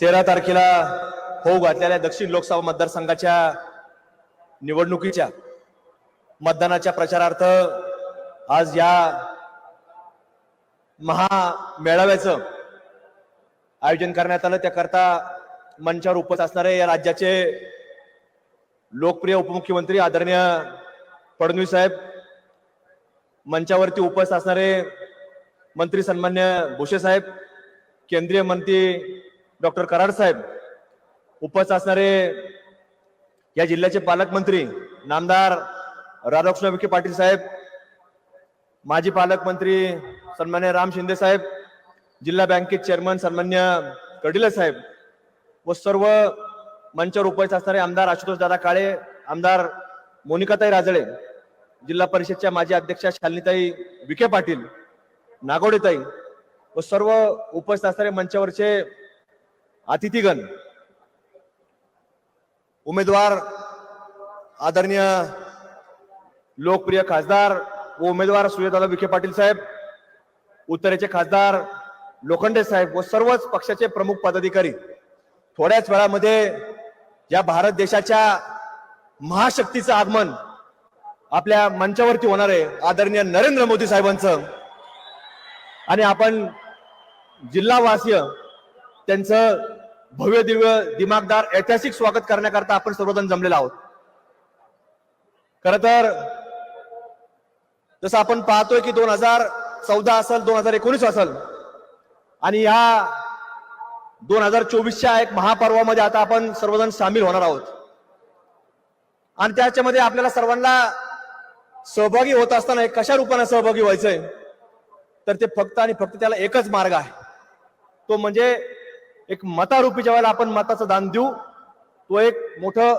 तेरा तारखेला होऊ घातलेल्या दक्षिण लोकसभा मतदारसंघाच्या निवडणुकीच्या मतदानाच्या प्रचारार्थ आज या महामेळाव्याचं आयोजन करण्यात आलं. त्याकरता मंचावर उपस्थित असणारे या राज्याचे लोकप्रिय उपमुख्यमंत्री आदरणीय फडणवीस साहेब मंचावरती उपस्थित असणारे मंत्री सन्मान्य भुसे साहेब केंद्रीय मंत्री डॉक्टर कराड साहेब उपस्थित असणारे या जिल्ह्याचे पालकमंत्री नामदार राधाकृष्ण विखे पाटील साहेब माजी पालकमंत्री सन्मान्य राम शिंदे साहेब जिल्हा बँकेत चेअरमन सन्मान्य कडिले साहेब व सर्व मंचावर उपस्थित असणारे आमदार आशुतोष दादा काळे आमदार मोनिकाताई राजळे जिल्हा परिषदच्या माजी अध्यक्षा शालिनीताई विखे पाटील नागोडेताई व सर्व उपस्थित असणारे मंचावरचे अतिथीगण उमेदवार आदरणीय लोकप्रिय खासदार व उमेदवार सूर्यदादा विखे पाटील साहेब उत्तरेचे खासदार लोखंडे साहेब व सर्वच पक्षाचे प्रमुख पदाधिकारी थोड्याच वेळामध्ये या भारत देशाच्या महाशक्तीचं आगमन आपल्या मंचावरती होणार आहे आदरणीय नरेंद्र मोदी साहेबांचं. आणि आपण जिल्हावासीय त्यांचं भव्य दिव्य दिमागदार ऐतिहासिक स्वागत करण्याकरता आपण सर्वजण जमलेलो आहोत. खर तर जसं आपण पाहतोय की दोन हजार चौदा असेल दोन हजार एकोणीस असेल आणि या दोन हजार चोवीसच्या एक महापर्वामध्ये आता आपण सर्वजण सामील होणार आहोत. आणि त्याच्यामध्ये आपल्याला सर्वांना सहभागी होत असताना कशा रूपाने सहभागी व्हायचंय? तर ते फक्त आणि फक्त त्याला एकच मार्ग आहे. तो म्हणजे एक मतारूपी ज्यावेळेला आपण मताचं दान देऊ. तो एक मोठं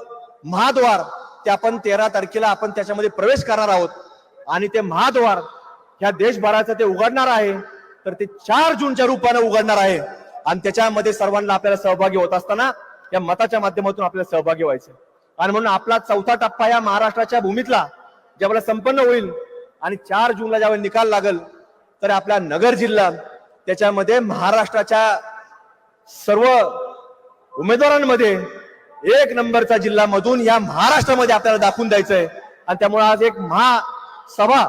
महाद्वार ते आपण तेरा तारखेला आपण त्याच्यामध्ये प्रवेश करणार आहोत. आणि ते महाद्वार ह्या देशभराचं ते उघडणार आहे. तर ते चार जूनच्या रूपाने उघडणार आहे. आणि त्याच्यामध्ये सर्वांना आपल्याला सहभागी होत असताना या मताच्या माध्यमातून आपल्याला सहभागी व्हायचं आणि म्हणून आपला चौथा टप्पा या महाराष्ट्राच्या भूमीतला ज्यावेळेला संपन्न होईल आणि चार जूनला ज्यावेळेला निकाल लागल तर आपला नगर जिल्हा त्याच्यामध्ये महाराष्ट्राच्या सर्व उमेदवारांमध्ये एक नंबरचा जिल्हा मधून या महाराष्ट्रामध्ये आपल्याला दाखवून द्यायचंय. आणि त्यामुळे आज एक महासभा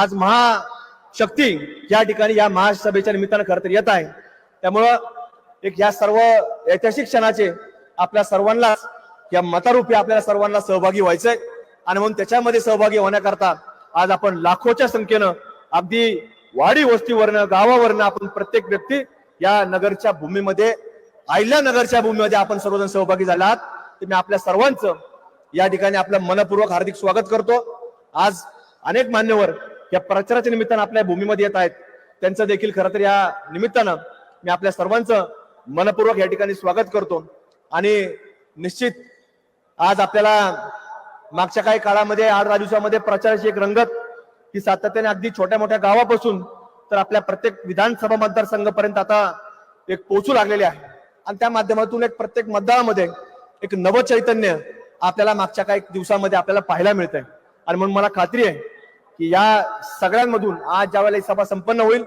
आज महाशक्ती या ठिकाणी या महासभेच्या निमित्तानं खरं तर येत आहे. त्यामुळं एक या सर्व ऐतिहासिक क्षणाचे आपल्या सर्वांना या मतारूपी आपल्याला सर्वांना सहभागी व्हायचंय. आणि म्हणून त्याच्यामध्ये सहभागी होण्याकरता आज आपण लाखोच्या संख्येनं अगदी वाडी वस्तीवरनं गावावरनं आपण प्रत्येक व्यक्ती या नगरच्या भूमीमध्ये आयल्या नगरच्या भूमीमध्ये आपण सर्वजण सहभागी झाला आहात तर मी आपल्या सर्वांचं या ठिकाणी आपलं मनपूर्वक हार्दिक स्वागत करतो. आज अनेक मान्यवर या प्रचाराच्या निमित्तानं आपल्या भूमीमध्ये येत आहेत. त्यांचं देखील खरं तर या निमित्तानं मी आपल्या सर्वांचं मनपूर्वक या ठिकाणी स्वागत करतो. आणि निश्चित आज आपल्याला मागच्या काही काळामध्ये आठ दहा दिवसामध्ये प्रचाराची एक रंगत ही सातत्याने अगदी छोट्या मोठ्या गावापासून तर आपल्या प्रत्येक विधानसभा मतदारसंघापर्यंत आता एक पोहोचू लागलेली आहे. आणि त्या माध्यमातून एक प्रत्येक मतदारामध्ये एक नवचैतन्य आपल्याला मागच्या काही दिवसामध्ये आपल्याला पाहायला मिळत आहे आणि म्हणून मला खात्री आहे की या सगळ्यांमधून आज ज्या वेळेला सभा संपन्न होईल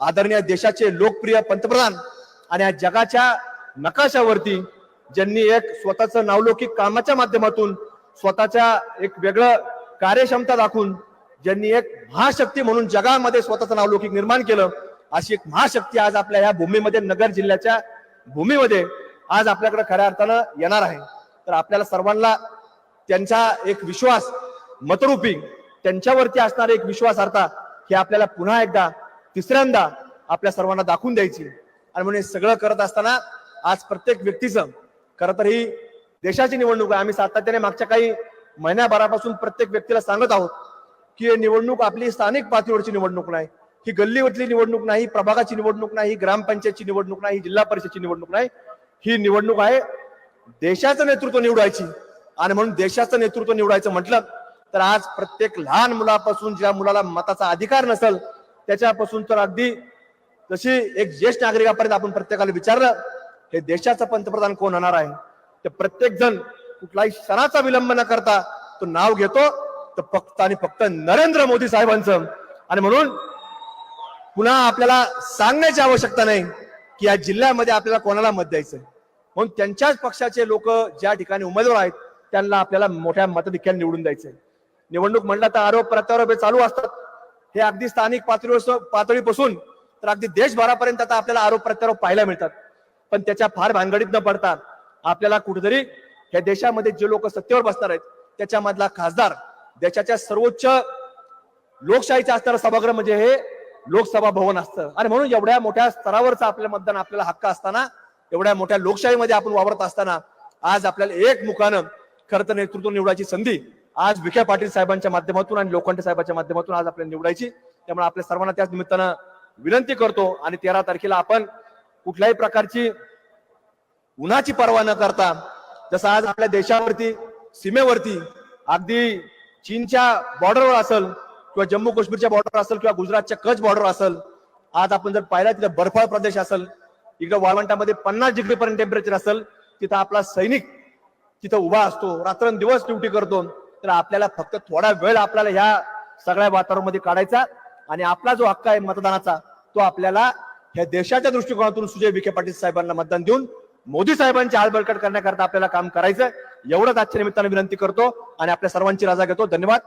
आदरणीय देशाचे लोकप्रिय पंतप्रधान आणि या जगाच्या नकाशावरती ज्यांनी एक स्वतःचं नावलौकिक कामाच्या माध्यमातून स्वतःच्या एक वेगळं कार्यक्षमता दाखवून ज्यांनी एक महाशक्ती म्हणून जगामध्ये स्वतःचं नावलौकिक निर्माण केलं अशी एक महाशक्ती आज आपल्या या भूमीमध्ये नगर जिल्ह्याच्या भूमीमध्ये आज आपल्याकडे खऱ्या अर्थानं येणार आहे. तर आपल्याला सर्वांना त्यांचा एक विश्वास मतरूपी त्यांच्यावरती असणारा एक विश्वासार्हता हे आपल्याला पुन्हा एकदा तिसऱ्यांदा आपल्या सर्वांना दाखवून द्यायची. आणि म्हणून हे सगळं करत असताना आज प्रत्येक व्यक्तीचं खरं तर ही देशाची निवडणूक आहे. आम्ही सातत्याने मागच्या काही महिन्याभरापासून प्रत्येक व्यक्तीला सांगत आहोत की निवडणूक आपली स्थानिक पातळीवरची निवडणूक नाही ही गल्लीवरची निवडणूक नाही प्रभागाची निवडणूक नाही ग्रामपंचायतची निवडणूक नाही जिल्हा परिषदची निवडणूक नाही. ही निवडणूक आहे देशाचं नेतृत्व निवडायची आणि म्हणून देशाचं नेतृत्व निवडायचं म्हटलं तर आज प्रत्येक लहान मुलापासून ज्या मुलाला मताचा अधिकार नसेल त्याच्यापासून तर अगदी जशी एक ज्येष्ठ नागरिकापर्यंत आपण प्रत्येकाला विचारलं हे देशाचं पंतप्रधान कोण होणार आहे? तर प्रत्येक जण कुठलाही क्षणाचा विलंब न करता तो नाव घेतो तर फक्त आणि फक्त नरेंद्र मोदी साहेबांचं. आणि म्हणून पुन्हा आपल्याला सांगण्याची आवश्यकता नाही की या जिल्ह्यामध्ये आपल्याला कोणाला मत द्यायचं म्हणून त्यांच्याच पक्षाचे लोक ज्या ठिकाणी उमेदवार आहेत त्यांना आपल्याला मोठ्या मताधिक्याने निवडून द्यायचंय. निवडणूक म्हणलं तर आरोप प्रत्यारोप हे चालू असतात. हे अगदी स्थानिक पातळीवर पातळीपासून तर अगदी देशभरापर्यंत आता आपल्याला आरोप प्रत्यारोप पाहायला मिळतात. पण त्याच्या फार भानगडीत न पडता आपल्याला कुठेतरी या देशामध्ये जे लोक सत्तेवर बसणार आहेत त्याच्यामधला खासदार देशाच्या सर्वोच्च लोकशाहीचं असणारं सभागृह म्हणजे हे लोकसभा भवन असतं. आणि म्हणून एवढ्या मोठ्या स्तरावरचं आपलं मतदान आपल्याला हक्क असताना एवढ्या मोठ्या लोकशाहीमध्ये आपण वावरत असताना आज आपल्याला एक मुखानं खरं तर नेतृत्व निवडायची संधी आज विखे पाटील साहेबांच्या माध्यमातून आणि लोखंडे साहेबांच्या माध्यमातून आज आपल्याला निवडायची. त्यामुळे आपल्या सर्वांना त्याच निमित्तानं विनंती करतो आणि तेरा तारखेला आपण कुठल्याही प्रकारची उन्हाची पर्वा न करता जसं आज आपल्या देशावरती सीमेवरती अगदी चीनच्या बॉर्डरवर असेल किंवा जम्मू काश्मीरच्या बॉर्डर असेल किंवा गुजरातच्या कच्छ बॉर्डर असेल आज आपण जर पाहिला तिथे बर्फाळ प्रदेश असेल इकडे वाळवंटामध्ये पन्नास डिग्री पर्यंत टेम्परेचर असेल तिथं आपला सैनिक तिथं उभा असतो रात्रंदिवस ड्युटी करतो तर आपल्याला फक्त थोडा वेळ आपल्याला ह्या सगळ्या वातावरणामध्ये काढायचा आणि आपला जो हक्क आहे मतदानाचा तो आपल्याला ह्या देशाच्या दृष्टिकोनातून सुजय विखे पाटील साहेबांना मतदान देऊन मोदी साहेबांची हाल बळकट करण्याकरता आपल्याला काम करायचं एवढंच आजच्या निमित्ताने विनंती करतो आणि आपल्या सर्वांची राजा घेतो. धन्यवाद.